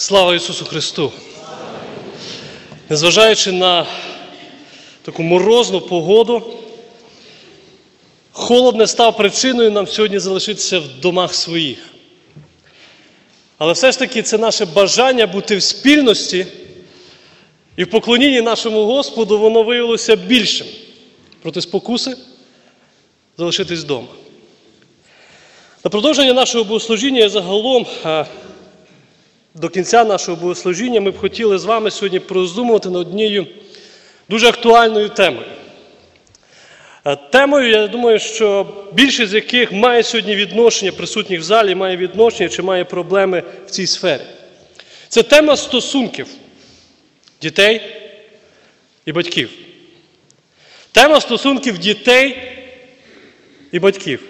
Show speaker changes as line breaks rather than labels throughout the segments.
Слава Ісусу Христу! Незважаючи на таку морозну погоду, холод не став причиною нам сьогодні залишитися в домах своїх. Але все ж таки це наше бажання бути в спільності і в поклонінні нашому Господу воно виявилося більшим проти спокуси залишитись вдома. На продовження нашого богослужіння і загалом до кінця нашого богослужіння ми б хотіли з вами сьогодні пороздумувати над однією дуже актуальною темою. Темою, я думаю, що більшість з яких має сьогодні відношення, присутніх в залі, має відношення чи має проблеми в цій сфері. Це тема стосунків дітей і батьків. Тема стосунків дітей і батьків.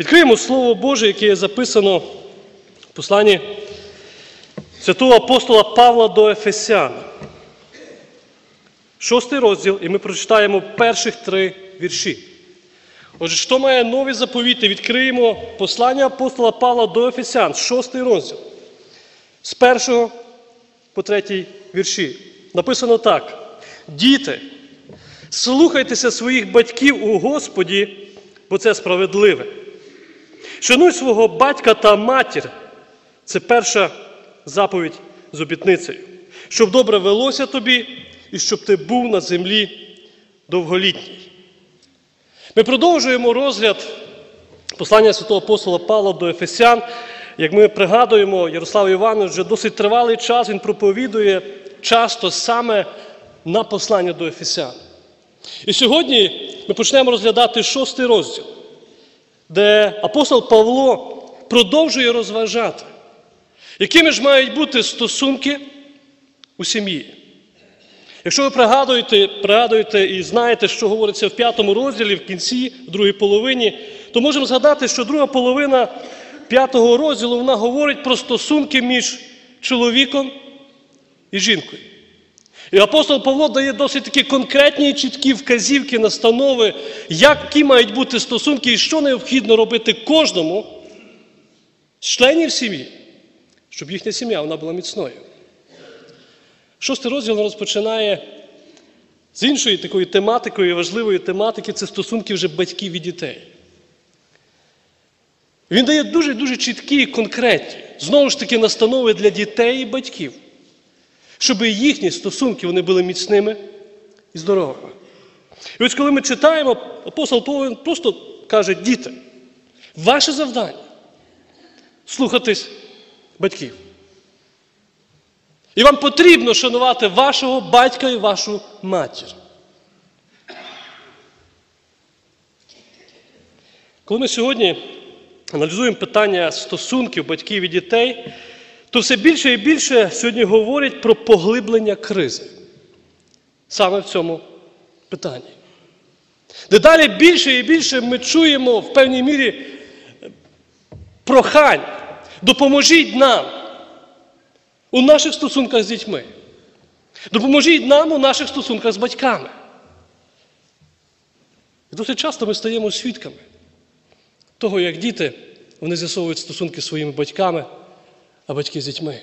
Відкриємо Слово Боже, яке записано в посланні святого апостола Павла до Ефесян. Шостий розділ, і ми прочитаємо перших три вірші. Отже, що має нові заповіти? Відкриємо послання апостола Павла до Ефесян, шостий розділ. З першого по третій вірші. Написано так: Діти, слухайтеся своїх батьків у Господі, бо це справедливе. Шануй свого батька та матір. Це перша заповідь з обітницею. Щоб добре велося тобі і щоб ти був на землі довголітній. Ми продовжуємо розгляд послання святого апостола Павла до Ефесян. Як ми пригадуємо, Ярослав Іванович вже досить тривалий час він проповідує часто саме на послання до Ефесян. І сьогодні ми почнемо розглядати шостий розділ, де апостол Павло продовжує розважати, якими ж мають бути стосунки у сім'ї. Якщо ви пригадуєте, пригадуєте і знаєте, що говориться в п'ятому розділі, в кінці, в другій половині, то можемо згадати, що друга половина п'ятого розділу вона говорить про стосунки між чоловіком і жінкою. І апостол Павло дає досить такі конкретні і чіткі вказівки, настанови, які мають бути стосунки і що необхідно робити кожному з членів сім'ї, щоб їхня сім'я вона була міцною. Шостий розділ розпочинає з іншої такої тематикою, важливої тематики це стосунки вже батьків і дітей. Він дає дуже-дуже чіткі і конкретні, знову ж таки, настанови для дітей і батьків, щоб їхні стосунки вони були міцними і здоровими. І ось коли ми читаємо, апостол Павло просто каже, діти, ваше завдання слухатись батьків. І вам потрібно шанувати вашого батька і вашу матір. Коли ми сьогодні аналізуємо питання стосунків батьків і дітей, то все більше і більше сьогодні говорять про поглиблення кризи. Саме в цьому питанні. Дедалі більше і більше ми чуємо в певній мірі прохань. Допоможіть нам у наших стосунках з дітьми. Допоможіть нам у наших стосунках з батьками. І досить часто ми стаємо свідками того, як діти вони з'ясовують стосунки з своїми батьками, а батьки з дітьми.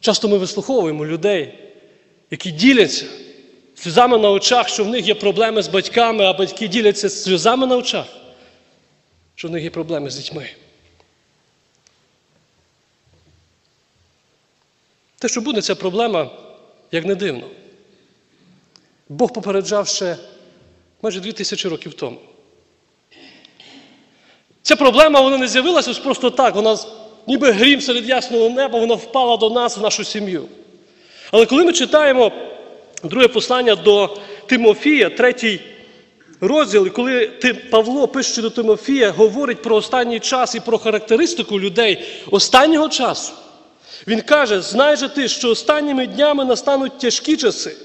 Часто ми вислуховуємо людей, які діляться сльозами на очах, що в них є проблеми з батьками, а батьки діляться сльозами на очах, що в них є проблеми з дітьми. Те, що буде ця проблема, як не дивно. Бог попереджав ще майже дві тисячі років тому. Ця проблема вона не з'явилася просто так. Вона ніби грім серед ясного неба, вона впала до нас, в нашу сім'ю. Але коли ми читаємо друге послання до Тимофія, третій розділ, і коли Павло, пишучи до Тимофія, говорить про останній час і про характеристику людей останнього часу, він каже: знай же ти, що останніми днями настануть тяжкі часи.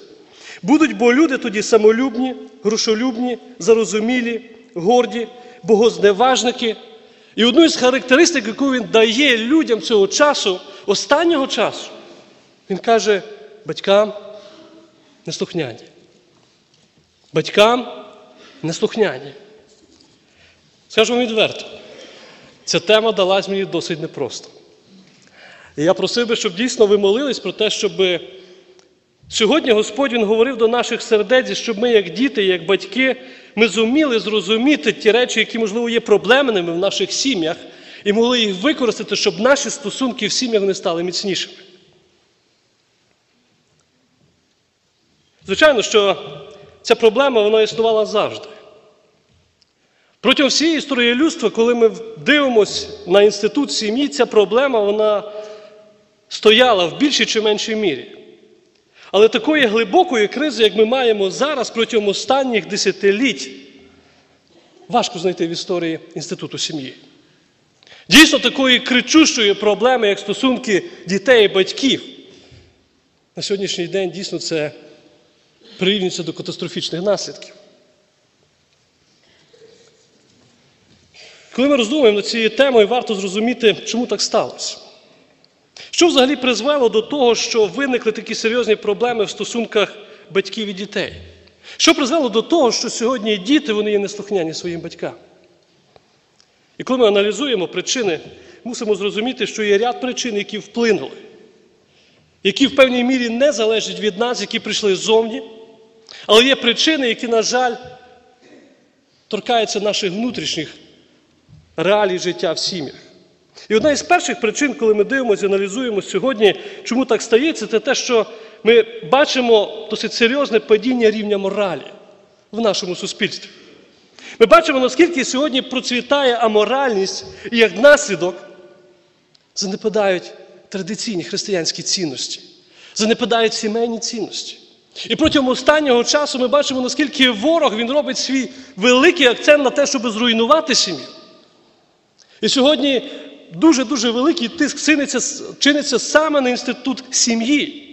Будуть бо люди тоді самолюбні, грошолюбні, зарозумілі, горді, богозневажники. І одну із характеристик, яку він дає людям цього часу, останнього часу, він каже батькам неслухняні. Батькам неслухняні. Скажу вам відверто, ця тема далась мені досить непросто. І я просив би, щоб дійсно ви молились про те, щоб сьогодні Господь Він говорив до наших сердець, щоб ми, як діти, як батьки, ми зуміли зрозуміти ті речі, які, можливо, є проблемними в наших сім'ях, і могли їх використати, щоб наші стосунки в сім'ях не стали міцнішими. Звичайно, що ця проблема вона існувала завжди. Протягом всієї історії людства, коли ми дивимося на інститут сім'ї, ця проблема вона стояла в більшій чи меншій мірі. Але такої глибокої кризи, як ми маємо зараз протягом останніх десятиліть, важко знайти в історії інституту сім'ї. Дійсно, такої кричущої проблеми, як стосунки дітей і батьків, на сьогоднішній день дійсно це прирівнюється до катастрофічних наслідків. Коли ми роздумуємо над цією темою, варто зрозуміти, чому так сталося. Що взагалі призвело до того, що виникли такі серйозні проблеми в стосунках батьків і дітей? Що призвело до того, що сьогодні діти вони є неслухняні своїм батькам? І коли ми аналізуємо причини, мусимо зрозуміти, що є ряд причин, які вплинули, які в певній мірі не залежать від нас, які прийшли ззовні, але є причини, які, на жаль, торкаються наших внутрішніх реалій життя в сім'ях. І одна із перших причин, коли ми дивимося аналізуємо сьогодні, чому так стається, це те, що ми бачимо досить серйозне падіння рівня моралі в нашому суспільстві. Ми бачимо, наскільки сьогодні процвітає аморальність, і як наслідок занепадають традиційні християнські цінності, занепадають сімейні цінності. І протягом останнього часу ми бачимо, наскільки ворог він робить свій великий акцент на те, щоб зруйнувати сім'ю. І сьогодні дуже-дуже великий тиск чиниться, чиниться саме на інститут сім'ї,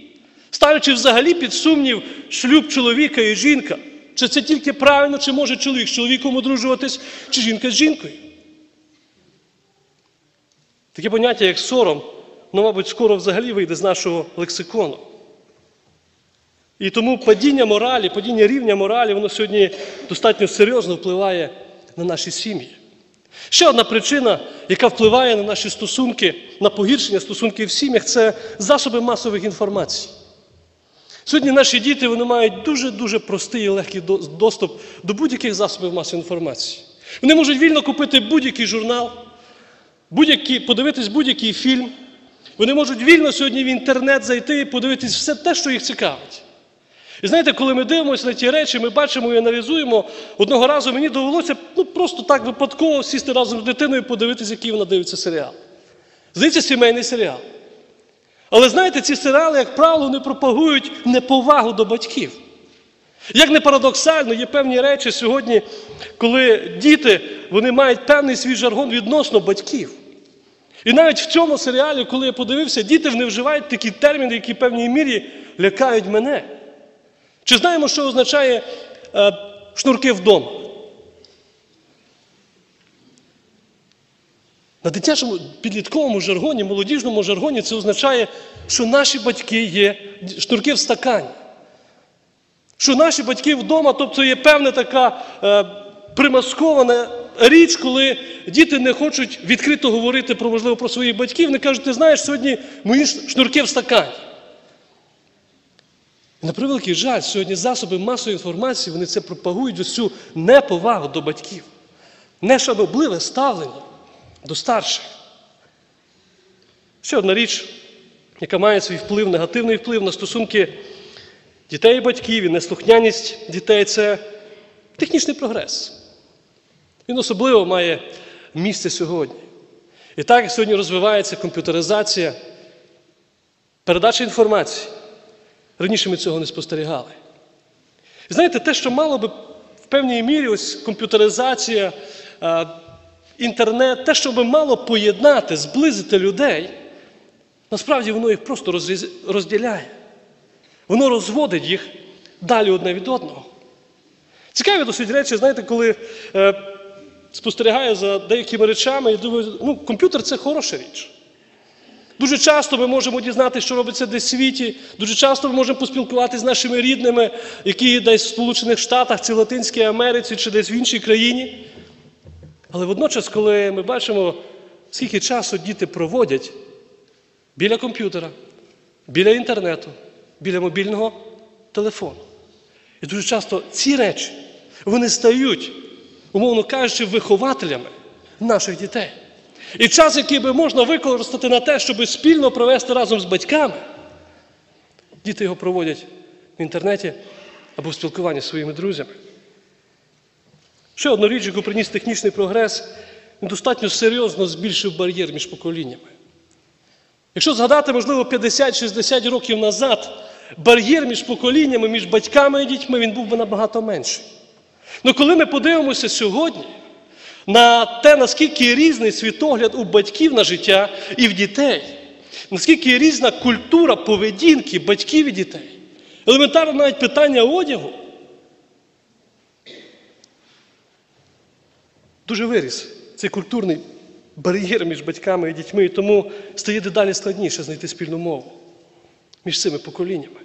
ставлячи взагалі під сумнів шлюб чоловіка і жінка. Чи це тільки правильно, чи може чоловік з чоловіком одружуватись, чи жінка з жінкою? Таке поняття, як сором, ну, мабуть, скоро взагалі вийде з нашого лексикону. І тому падіння моралі, падіння рівня моралі, воно сьогодні достатньо серйозно впливає на наші сім'ї. Ще одна причина, яка впливає на наші стосунки, на погіршення стосунків в сім'ях, це засоби масових інформацій. Сьогодні наші діти вони мають дуже-дуже простий і легкий доступ до будь-яких засобів масової інформації. Вони можуть вільно купити будь-який журнал, будь подивитись будь-який фільм. Вони можуть вільно сьогодні в інтернет зайти і подивитись все те, що їх цікавить. І знаєте, коли ми дивимося на ті речі, ми бачимо і аналізуємо, одного разу мені довелося ну, просто так випадково сісти разом з дитиною і подивитися, який вона дивиться серіал. Здається, сімейний серіал. Але знаєте, ці серіали, як правило, не пропагують неповагу до батьків. Як не парадоксально, є певні речі сьогодні, коли діти вони мають певний свій жаргон відносно батьків. І навіть в цьому серіалі, коли я подивився, діти вони вживають такі терміни, які в певній мірі лякають мене. Чи знаємо, що означає е, шнурки вдома? На дитячому підлітковому жаргоні, молодіжному жаргоні це означає, що наші батьки є шнурки в стакані. Що наші батьки вдома, тобто є певна така е, примаскована річ, коли діти не хочуть відкрито говорити про можливо про своїх батьків, вони кажуть, ти знаєш, сьогодні мої шнурки в стакані. І на превеликий жаль, сьогодні засоби масової інформації вони це пропагують ось цю неповагу до батьків, нешанобливе ставлення до старших. Ще одна річ, яка має свій вплив, негативний вплив на стосунки дітей і батьків і неслухняність дітей це технічний прогрес. Він особливо має місце сьогодні. І так сьогодні розвивається комп'ютеризація, передача інформації. Раніше ми цього не спостерігали. Знаєте, те, що мало би в певній мірі ось комп'ютеризація, інтернет, те, що би мало поєднати, зблизити людей, насправді воно їх просто розділяє. Воно розводить їх далі одне від одного. Цікаві досить речі, знаєте, коли е, спостерігаю за деякими речами і думаю, ну, комп'ютер це хороша річ. Дуже часто ми можемо дізнатися, що робиться десь в світі. Дуже часто ми можемо поспілкуватися з нашими рідними, які десь в Сполучених Штатах, чи Латинській Америці, чи десь в іншій країні. Але водночас, коли ми бачимо, скільки часу діти проводять біля комп'ютера, біля інтернету, біля мобільного телефону. І дуже часто ці речі вони стають, умовно кажучи, вихователями наших дітей. І час, який би можна використати на те, щоб спільно провести разом з батьками, діти його проводять в інтернеті або в спілкуванні зі своїми друзями. Ще одну річ, яку приніс технічний прогрес, він достатньо серйозно збільшив бар'єр між поколіннями. Якщо згадати, можливо, 50-60 років назад, бар'єр між поколіннями, між батьками і дітьми, він був би набагато менший. Ну коли ми подивимося сьогодні на те, наскільки різний світогляд у батьків на життя і в дітей, наскільки різна культура поведінки батьків і дітей, елементарно навіть питання одягу, дуже виріс цей культурний бар'єр між батьками і дітьми, і тому стає дедалі складніше знайти спільну мову між цими поколіннями.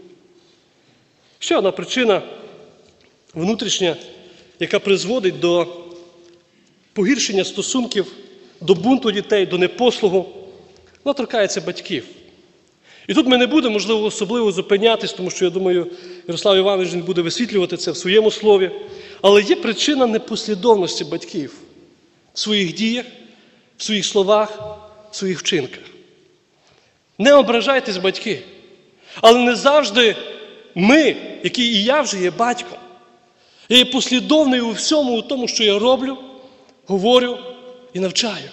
Ще одна причина внутрішня, яка призводить до погіршення стосунків, до бунту дітей, до непослугу, вона торкається батьків. І тут ми не будемо, можливо, особливо зупинятись, тому що я думаю, Ярослав Іванович буде висвітлювати це в своєму слові. Але є причина непослідовності батьків в своїх діях, в своїх словах, в своїх вчинках. Не ображайтесь, батьки. Але не завжди ми, які і я вже є батьком, я є послідовний у всьому, у тому, що я роблю, говорю і навчаю.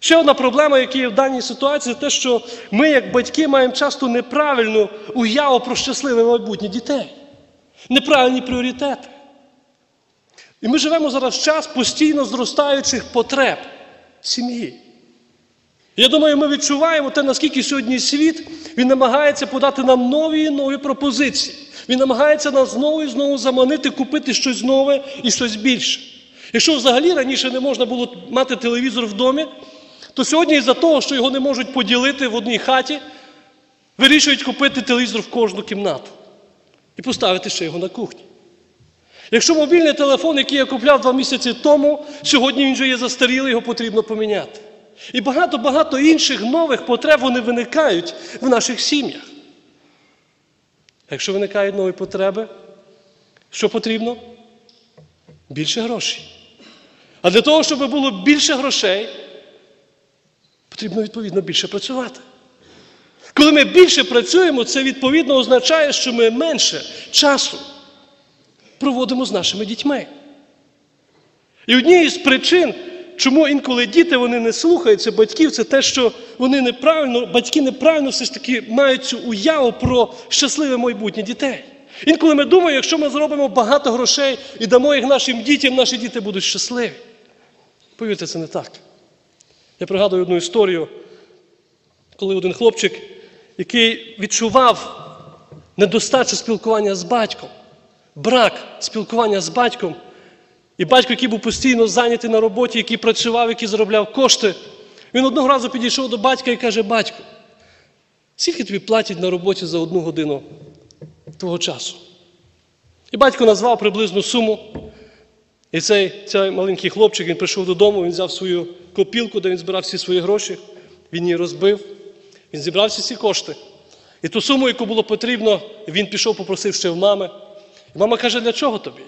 Ще одна проблема, яка є в даній ситуації, те, що ми, як батьки, маємо часто неправильну уяву про щасливе майбутнє дітей, неправильні пріоритети. І ми живемо зараз в час постійно зростаючих потреб сім'ї. Я думаю, ми відчуваємо те, наскільки сьогодні світ він намагається подати нам нові і нові пропозиції. Він намагається нас знову і знову заманити, купити щось нове і щось більше. Якщо взагалі раніше не можна було мати телевізор в домі, то сьогодні із-за того, що його не можуть поділити в одній хаті, вирішують купити телевізор в кожну кімнату і поставити ще його на кухні. Якщо мобільний телефон, який я купляв два місяці тому, сьогодні він вже є застарілий, його потрібно поміняти. І багато-багато інших нових потреб вони виникають в наших сім'ях. Якщо виникають нові потреби, що потрібно? Більше грошей. А для того, щоб було більше грошей, потрібно відповідно більше працювати. Коли ми більше працюємо, це відповідно означає, що ми менше часу проводимо з нашими дітьми. І однією з причин, чому інколи діти вони не слухаються батьків, це те, що вони неправильно, батьки неправильно все ж таки мають цю уяву про щасливе майбутнє дітей. Інколи ми думаємо, якщо ми зробимо багато грошей і дамо їх нашим дітям, наші діти будуть щасливі. Повірте, це не так. Я пригадую одну історію, коли один хлопчик, який відчував недостачу спілкування з батьком, брак спілкування з батьком, і батько, який був постійно зайнятий на роботі, який працював, який заробляв кошти, він одного разу підійшов до батька і каже: Батько, скільки тобі платять на роботі за одну годину твого часу? І батько назвав приблизну суму. І цей, цей маленький хлопчик він прийшов додому, він взяв свою копілку, де він збирав всі свої гроші, він її розбив, він зібрав всі ці кошти. І ту суму, яку було потрібно, він пішов, попросив ще в мами. І мама каже, для чого тобі?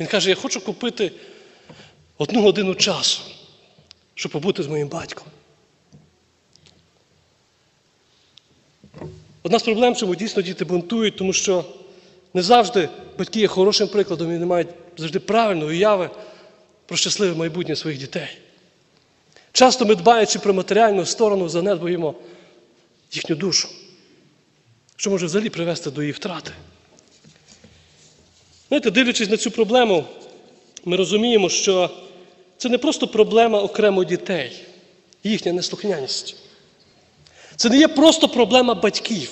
Він каже, я хочу купити одну годину часу, щоб побути з моїм батьком. Одна з проблем, чому дійсно діти бунтують, тому що не завжди батьки є хорошим прикладом і не мають завжди правильної уяви про щасливе майбутнє своїх дітей. Часто ми, дбаючи про матеріальну сторону, занедбуємо їхню душу, що може взагалі привести до її втрати. Знаєте, дивлячись на цю проблему, ми розуміємо, що це не просто проблема окремо дітей, їхня неслухняність. Це не є просто проблема батьків.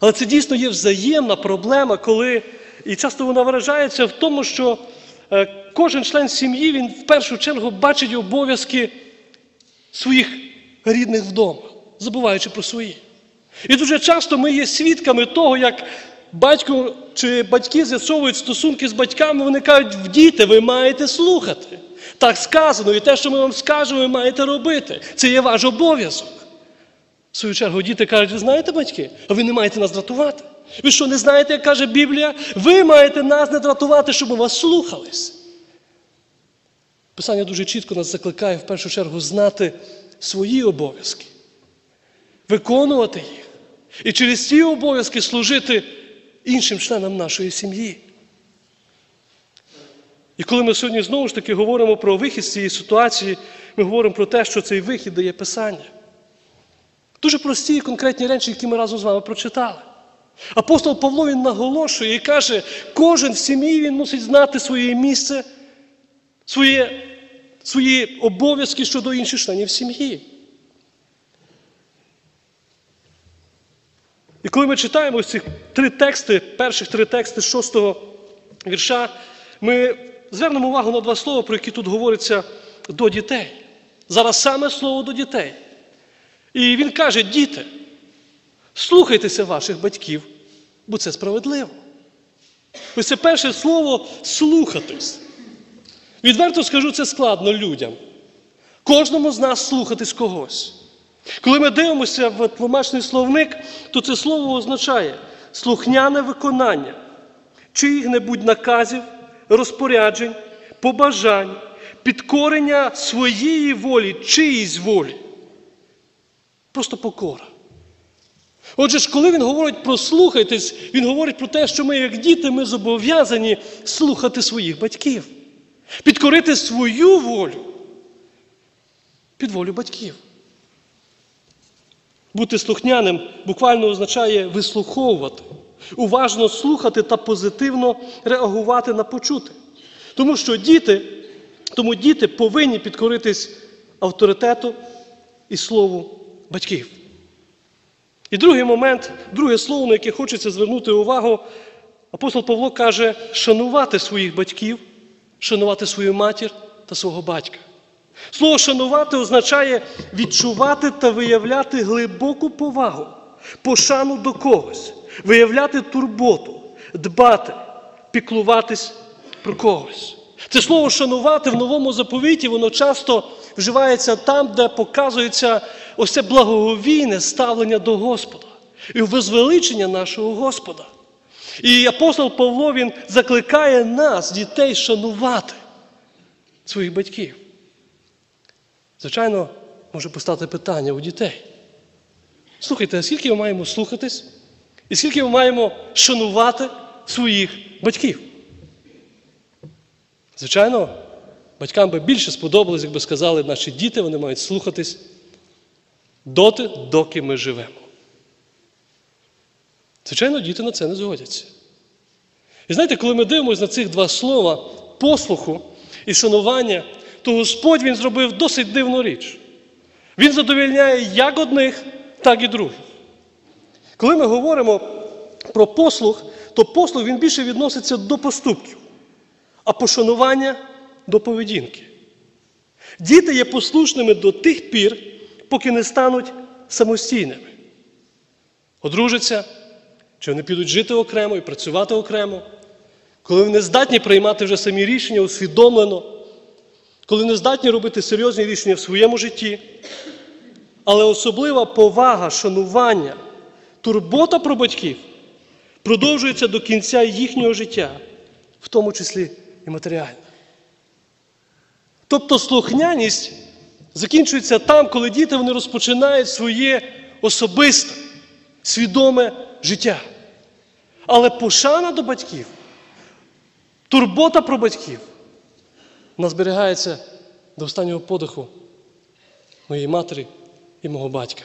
Але це дійсно є взаємна проблема, коли, і часто вона виражається в тому, що е, кожен член сім'ї він в першу чергу бачить обов'язки своїх рідних вдома, забуваючи про свої. І дуже часто ми є свідками того, як батько чи батьки з'ясовують стосунки з батьками, вони кажуть, діти, ви маєте слухати. Так сказано, і те, що ми вам скажемо, ви маєте робити. Це є ваш обов'язок. В свою чергу діти кажуть, ви знаєте, батьки, а ви не маєте нас дратувати. Ви що, не знаєте, як каже Біблія? Ви маєте нас не дратувати, щоб ми вас слухались. Писання дуже чітко нас закликає в першу чергу знати свої обов'язки, виконувати їх. І через ці обов'язки служити іншим членам нашої сім'ї. І коли ми сьогодні знову ж таки говоримо про вихід з цієї ситуації, ми говоримо про те, що цей вихід дає Писання. Дуже прості і конкретні речі, які ми разом з вами прочитали. Апостол Павло він наголошує і каже, кожен в сім'ї він мусить знати своє місце, своє, свої обов'язки щодо інших членів сім'ї. І коли ми читаємо ці три тексти, перших три тексти шостого вірша, ми звернемо увагу на два слова, про які тут говориться до дітей. Зараз саме слово до дітей. І він каже: діти, слухайтеся ваших батьків, бо це справедливо. Ось це перше слово слухатись. Відверто скажу, це складно людям. Кожному з нас слухатись когось. Коли ми дивимося в тлумачний словник, то це слово означає слухняне виконання чиїх-небудь наказів, розпоряджень, побажань, підкорення своєї волі, чиїсь волі. Просто покора. Отже ж, коли він говорить про слухайтесь, він говорить про те, що ми, як діти, ми зобов'язані слухати своїх батьків, підкорити свою волю під волю батьків. Бути слухняним буквально означає вислуховувати, уважно слухати та позитивно реагувати на почути. Тому що діти, тому діти повинні підкоритись авторитету і слову батьків. І другий момент, друге слово, на яке хочеться звернути увагу, апостол Павло каже, шанувати своїх батьків, шанувати свою матір та свого батька. Слово шанувати означає відчувати та виявляти глибоку повагу, пошану до когось, виявляти турботу, дбати, піклуватись про когось. Це слово шанувати в новому заповіті, воно часто вживається там, де показується ось це благоговійне ставлення до Господа і возвеличення нашого Господа. І апостол Павло він закликає нас, дітей, шанувати своїх батьків. Звичайно, може постати питання у дітей. Слухайте, а скільки ми маємо слухатись? І скільки ми маємо шанувати своїх батьків? Звичайно, батькам би більше сподобалось, якби сказали, наші діти вони мають слухатись доти, доки ми живемо. Звичайно, діти на це не згодяться. І знаєте, коли ми дивимося на цих два слова послуху і шанування, то Господь Він зробив досить дивну річ. Він задовільняє як одних, так і других. Коли ми говоримо про послух, то послух він більше відноситься до поступків, а пошанування до поведінки. Діти є послушними до тих пір, поки не стануть самостійними. Одружаться, чи вони підуть жити окремо і працювати окремо, коли вони здатні приймати вже самі рішення усвідомлено, коли не здатні робити серйозні рішення в своєму житті. Але особлива повага, шанування, турбота про батьків продовжується до кінця їхнього життя, в тому числі і матеріально. Тобто слухняність закінчується там, коли діти вони розпочинають своє особисте, свідоме життя. Але пошана до батьків, турбота про батьків вона зберігається до останнього подиху моєї матері і мого батька.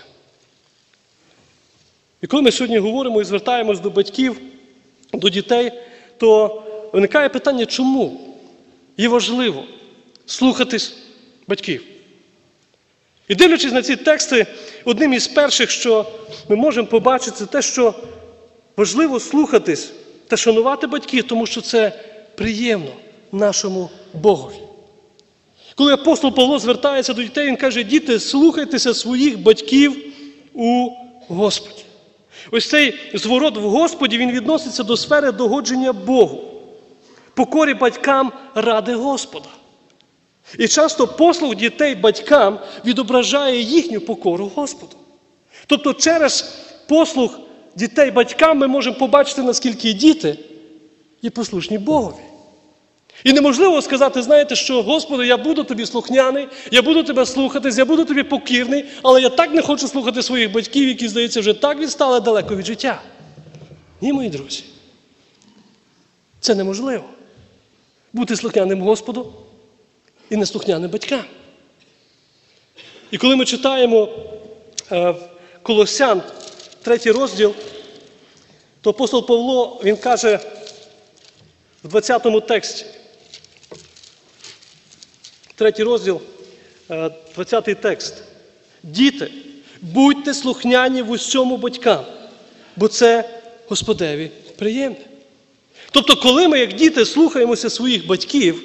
І коли ми сьогодні говоримо і звертаємось до батьків, до дітей, то виникає питання, чому є важливо слухатись батьків. І дивлячись на ці тексти, одним із перших, що ми можемо побачити, це те, що важливо слухатись та шанувати батьків, тому що це приємно нашому Богові. Коли апостол Павло звертається до дітей, він каже, діти, слухайтеся своїх батьків у Господі. Ось цей зворот в Господі він відноситься до сфери догодження Богу, покорі батькам ради Господа. І часто послуг дітей батькам відображає їхню покору Господу. Тобто через послуг дітей батькам ми можемо побачити, наскільки діти є послушні Богові. І неможливо сказати, знаєте, що Господи, я буду тобі слухняний, я буду тебе слухатись, я буду тобі покірний, але я так не хочу слухати своїх батьків, які, здається, вже так відстали далеко від життя. Ні, мої друзі. Це неможливо. Бути слухняним Господу і неслухняним батькам. І коли ми читаємо е, Колосян, третій розділ, то апостол Павло він каже в 20 му тексті, третій розділ, е, 20 текст. Діти, будьте слухняні в усьому батькам, бо це Господеві приємне. Тобто, коли ми, як діти, слухаємося своїх батьків,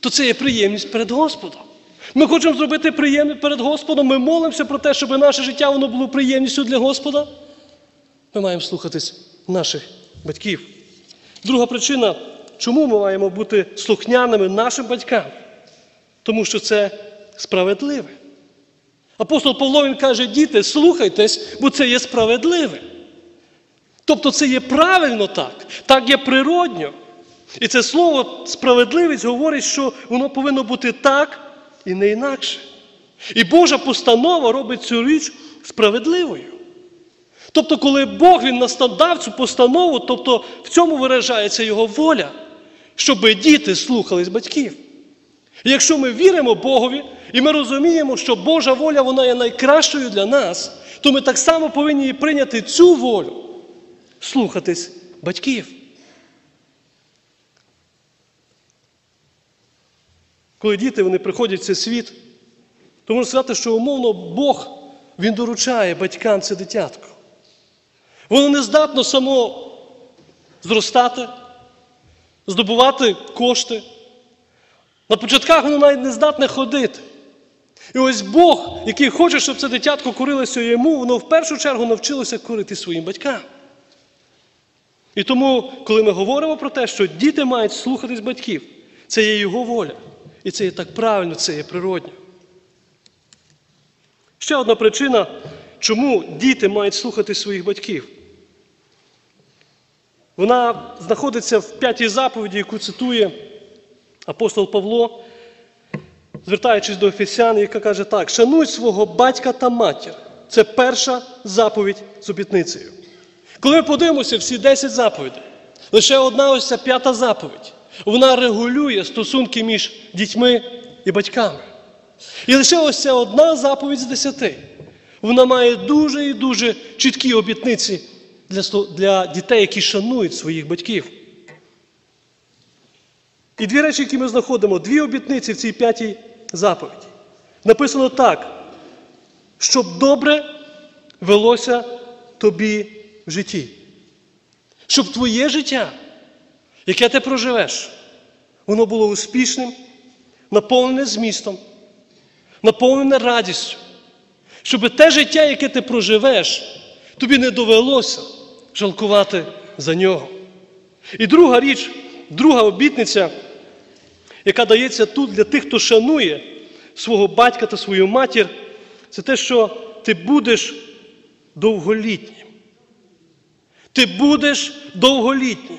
то це є приємність перед Господом. Ми хочемо зробити приємне перед Господом, ми молимося про те, щоб наше життя воно було приємністю для Господа. Ми маємо слухатись наших батьків. Друга причина, чому ми маємо бути слухняними нашим батькам? Тому що це справедливе. Апостол Павло він каже, діти, слухайтесь, бо це є справедливе. Тобто це є правильно так, так є природньо. І це слово справедливість говорить, що воно повинно бути так і не інакше. І Божа постанова робить цю річ справедливою. Тобто, коли Бог він наставдав цю постанову, тобто в цьому виражається його воля, щоб діти слухались батьків. І якщо ми віримо Богові, і ми розуміємо, що Божа воля вона є найкращою для нас, то ми так само повинні прийняти цю волю, слухатись батьків. Коли діти вони приходять в цей світ, то можна сказати, що умовно Бог Він доручає батькам це дитятко. Воно не здатно само зростати, здобувати кошти. На початках воно навіть не здатне ходити. І ось Бог, який хоче, щоб це дитятко корилося йому, воно в першу чергу навчилося корити своїм батькам. І тому, коли ми говоримо про те, що діти мають слухатись батьків, це є його воля. І це є так правильно, це є природньо. Ще одна причина, чому діти мають слухати своїх батьків. Вона знаходиться в п'ятій заповіді, яку цитує апостол Павло, звертаючись до Ефесян, яка каже так: шануй свого батька та матір. Це перша заповідь з обітницею. Коли ми подивимося всі 10 заповідей, лише одна ось ця п'ята заповідь. Вона регулює стосунки між дітьми і батьками. І лише ось ця одна заповідь з десяти. Вона має дуже і дуже чіткі обітниці для, для дітей, які шанують своїх батьків. І дві речі, які ми знаходимо, дві обітниці в цій п'ятій заповіді. Написано так, щоб добре велося тобі житті. Щоб твоє життя, яке ти проживеш, воно було успішним, наповнене змістом, наповнене радістю. Щоб те життя, яке ти проживеш, тобі не довелося жалкувати за нього. І друга річ, друга обітниця, яка дається тут для тих, хто шанує свого батька та свою матір, це те, що ти будеш довголітнім. Ти будеш довголітнім.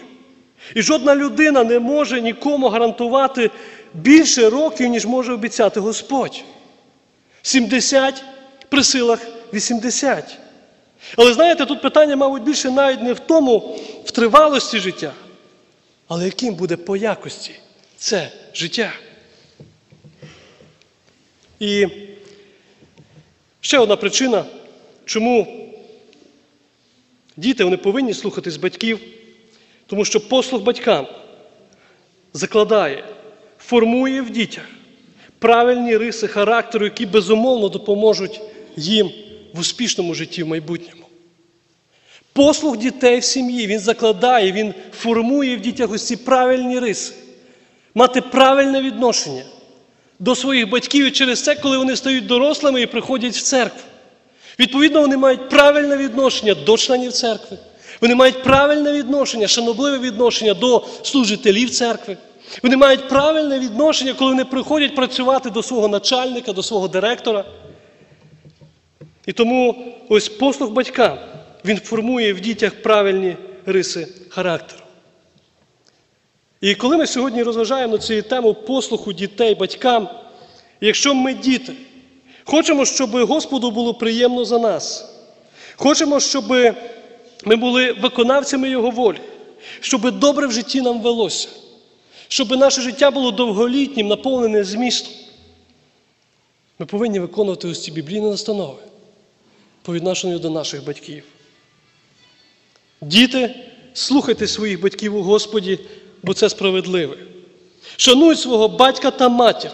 І жодна людина не може нікому гарантувати більше років, ніж може обіцяти Господь. 70 при силах 80. Але знаєте, тут питання, мабуть, більше навіть не в тому, в тривалості життя, але яким буде по якості це життя. І ще одна причина, чому діти вони повинні слухатись батьків, тому що послуг батькам закладає, формує в дітях правильні риси характеру, які безумовно допоможуть їм в успішному житті в майбутньому. Послуг дітей в сім'ї він закладає, він формує в дітях ось ці правильні риси, мати правильне відношення до своїх батьків і через це, коли вони стають дорослими і приходять в церкву. Відповідно, вони мають правильне відношення до членів церкви. Вони мають правильне відношення, шанобливе відношення до служителів церкви. Вони мають правильне відношення, коли вони приходять працювати до свого начальника, до свого директора. І тому ось послуг батькам, він формує в дітях правильні риси характеру. І коли ми сьогодні розважаємо цю тему послуху дітей батькам, якщо ми діти, хочемо, щоб Господу було приємно за нас, хочемо, щоб ми були виконавцями Його волі, щоб добре в житті нам велося, щоб наше життя було довголітнім, наповнене змістом, ми повинні виконувати ось ці біблійні настанови по відношенню до наших батьків. Діти, слухайте своїх батьків у Господі, бо це справедливе. Шануй свого батька та матір.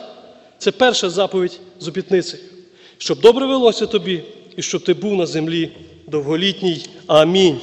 Це перша заповідь з обітницею. Щоб добре велося тобі і щоб ти був на землі довголітній. Амінь.